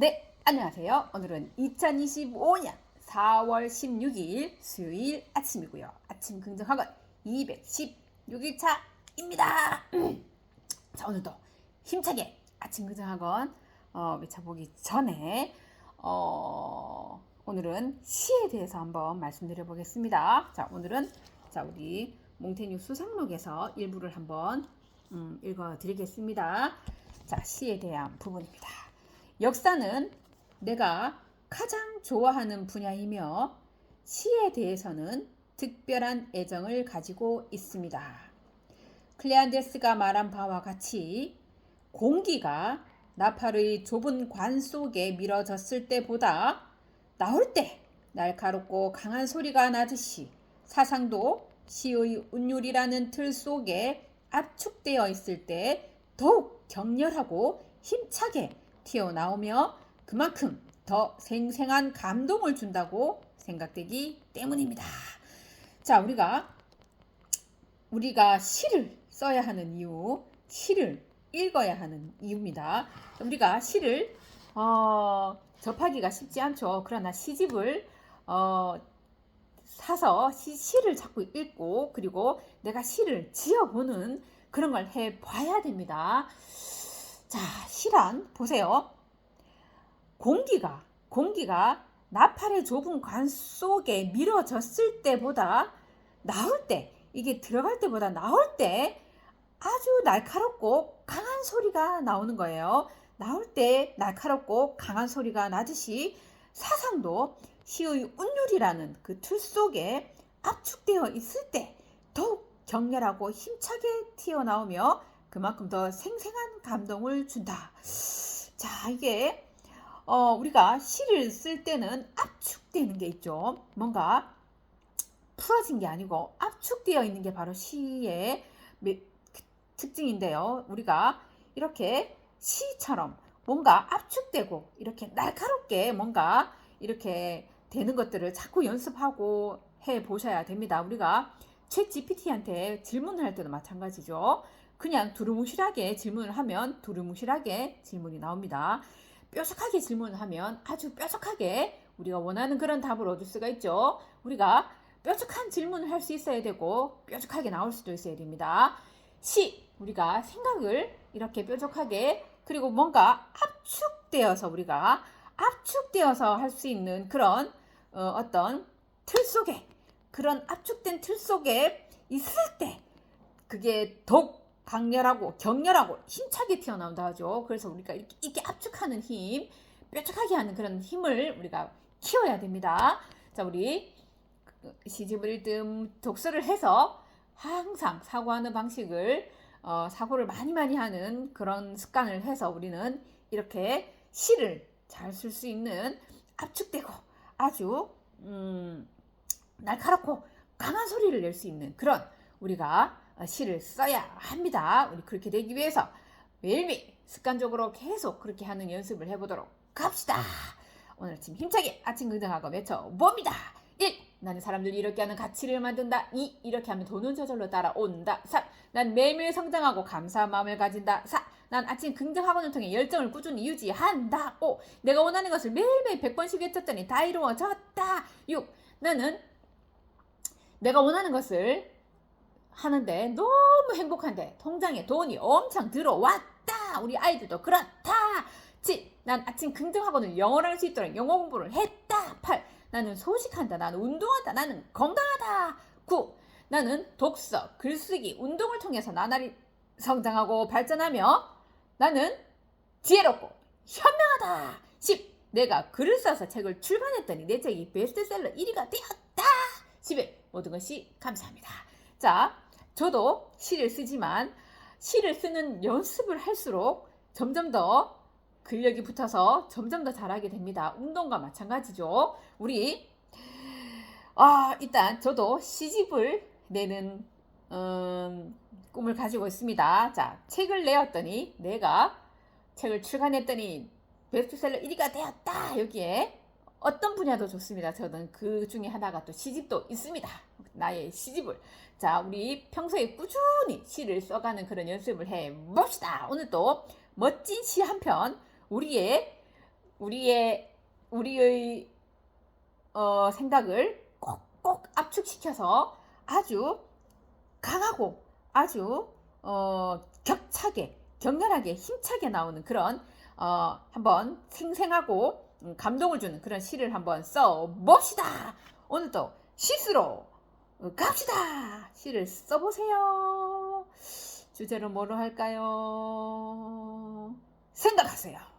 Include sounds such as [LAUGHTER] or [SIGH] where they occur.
네, 안녕하세요. 오늘은 2025년 4월 16일 수요일 아침이고요. 아침 긍정학원 216일차입니다. [CLEARS THROAT] 자, 오늘도 힘차게 아침 긍정학원 어, 외쳐보기 전에 어, 오늘은 시에 대해서 한번 말씀드려 보겠습니다. 자, 오늘은 자, 우리 몽테뉴 수상록에서 일부를 한번 음, 읽어 드리겠습니다. 자, 시에 대한 부분입니다. 역사는 내가 가장 좋아하는 분야이며 시에 대해서는 특별한 애정을 가지고 있습니다. 클레안데스가 말한 바와 같이 공기가 나팔의 좁은 관 속에 밀어졌을 때보다 나올 때 날카롭고 강한 소리가 나듯이 사상도 시의 운율이라는 틀 속에 압축되어 있을 때 더욱 격렬하고 힘차게 튀어나오며 그만큼 더 생생한 감동을 준다고 생각되기 때문입니다. 자, 우리가 우리가 시를 써야 하는 이유, 시를 읽어야 하는 이유입니다. 우리가 시를 어, 접하기가 쉽지 않죠. 그러나 시집을 어, 사서 시, 시를 자꾸 읽고 그리고 내가 시를 지어보는 그런 걸 해봐야 됩니다. 자, 시란 보세요. 공기가 공기가 나팔의 좁은 관 속에 밀어졌을 때보다 나올 때 이게 들어갈 때보다 나올 때 아주 날카롭고 강한 소리가 나오는 거예요. 나올 때 날카롭고 강한 소리가 나듯이 사상도 시의 운율이라는 그 틀 속에 압축되어 있을 때 더욱 격렬하고 힘차게 튀어나오며 그만큼 더 생생한 감동을 준다. 자, 이게 어, 우리가 시를 쓸 때는 압축되는 게 있죠. 뭔가 풀어진 게 아니고 압축되어 있는 게 바로 시의 특징인데요. 우리가 이렇게 시처럼 뭔가 압축되고 이렇게 날카롭게 뭔가 이렇게 되는 것들을 자꾸 연습하고 해 보셔야 됩니다. 우리가 챗 GPT한테 질문을 할 때도 마찬가지죠. 그냥 두루뭉실하게 질문을 하면 두루뭉실하게 질문이 나옵니다. 뾰족하게 질문을 하면 아주 뾰족하게 우리가 원하는 그런 답을 얻을 수가 있죠. 우리가 뾰족한 질문을 할 수 있어야 되고 뾰족하게 나올 수도 있어야 됩니다. 시 우리가 생각을 이렇게 뾰족하게 그리고 뭔가 압축되어서 우리가 압축되어서 할 수 있는 그런 어, 떤틀 속에 그런 압축된 틀 속에 있을 때 그게 더욱 강렬하고 격렬하고 힘차게 튀어나온다 하죠. 그래서 우리가 이렇게, 이렇게 압축하는 힘, 뾰족하게 하는 그런 힘을 우리가 키워야 됩니다. 자, 우리 시집을 읽든 독서를 해서 항상 사고하는 방식을 어, 사고를 많이 많이 하는 그런 습관을 해서 우리는 이렇게 시를 잘 쓸 수 있는 압축되고 아주 음, 날카롭고 강한 소리를 낼 수 있는 그런 우리가 시를 써야 합니다. 우리 그렇게 되기 위해서 매일매일 습관적으로 계속 그렇게 하는 연습을 해보도록 합시다. 오늘 아침 힘차게 아침 긍정하고 외쳐봅니다. 1. 나는 사람들이 이렇게 하는 가치를 만든다. 2. 이렇게 하면 돈은 저절로 따라온다. 3. 난 매일매일 성장하고 감사한 마음을 가진다. 4. 난 아침 긍정학원을 통해 열정을 꾸준히 유지한다. 5. 내가 원하는 것을 매일매일 100번씩 외쳤더니 다 이루어졌다. 6. 나는 내가 원하는 것을 하는데 너무 행복한데 통장에 돈이 엄청 들어왔다. 우리 아이들도 그렇다. 7. 난 아침 긍정학원을 영어를 할 수 있도록 영어 공부를 했다. 8. 나는 소식한다. 나는 운동한다. 나는 건강하다. 9. 나는 독서, 글쓰기, 운동을 통해서 나날이 성장하고 발전하며 나는 지혜롭고 현명하다. 10. 내가 글을 써서 책을 출간했더니 내 책이 베스트셀러 1위가 되었다. 11. 모든 것이 감사합니다. 자, 저도 시를 쓰지만 시를 쓰는 연습을 할수록 점점 더 근력이 붙어서 점점 더 잘하게 됩니다. 운동과 마찬가지죠. 우리 아 일단 저도 시집을 내는 음, 꿈을 가지고 있습니다. 자 책을 내었더니 내가 책을 출간했더니 베스트셀러 1위가 되었다. 여기에 어떤 분야도 좋습니다. 저는 그 중에 하나가 또 시집도 있습니다. 나의 시집을. 자, 우리 평소에 꾸준히 시를 써가는 그런 연습을 해 봅시다. 오늘 또 멋진 시 한 편, 우리의 우리의 우리의 어, 생각을 꼭꼭 압축시켜서 아주 강하고 아주 어, 격차게 격렬하게 힘차게 나오는 그런 어, 한번 생생하고 음, 감동을 주는 그런 시를 한번 써 봅시다. 오늘도 시스로 갑시다. 시를 써보세요. 주제로 뭐로 할까요? 생각하세요.